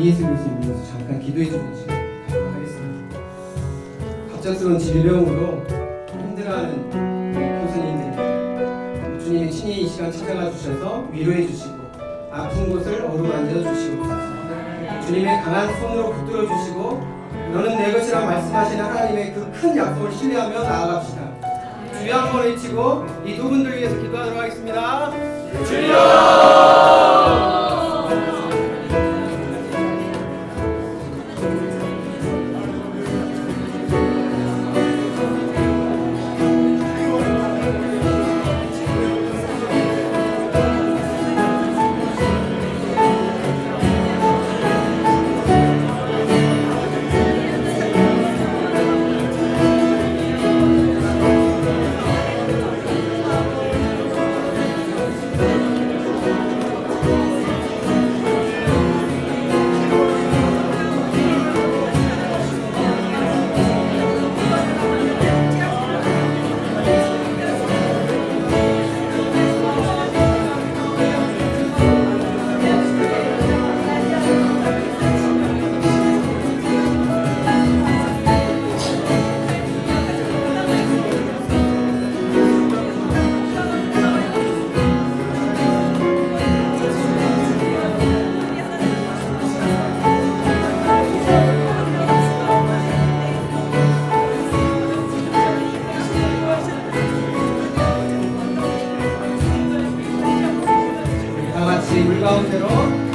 이혜수 교수님 위해서 잠깐 기도해 주시기 하겠습니다. 갑작스러운 질병으로 힘들어하는 우리 교수님들 주님이 친히 이 시간 찾아가 주셔서 위로해 주시고 아픈 곳을 어루만져 주시고 주님의 강한 손으로 붙들어 주시고 너는 내 것이라 말씀하시는 하나님의 그 큰 약속을 신뢰하며 나아갑시다. 주여 한번 외치고 이 두 분들 위해서 기도하도록 하겠습니다. 주여! 가운데로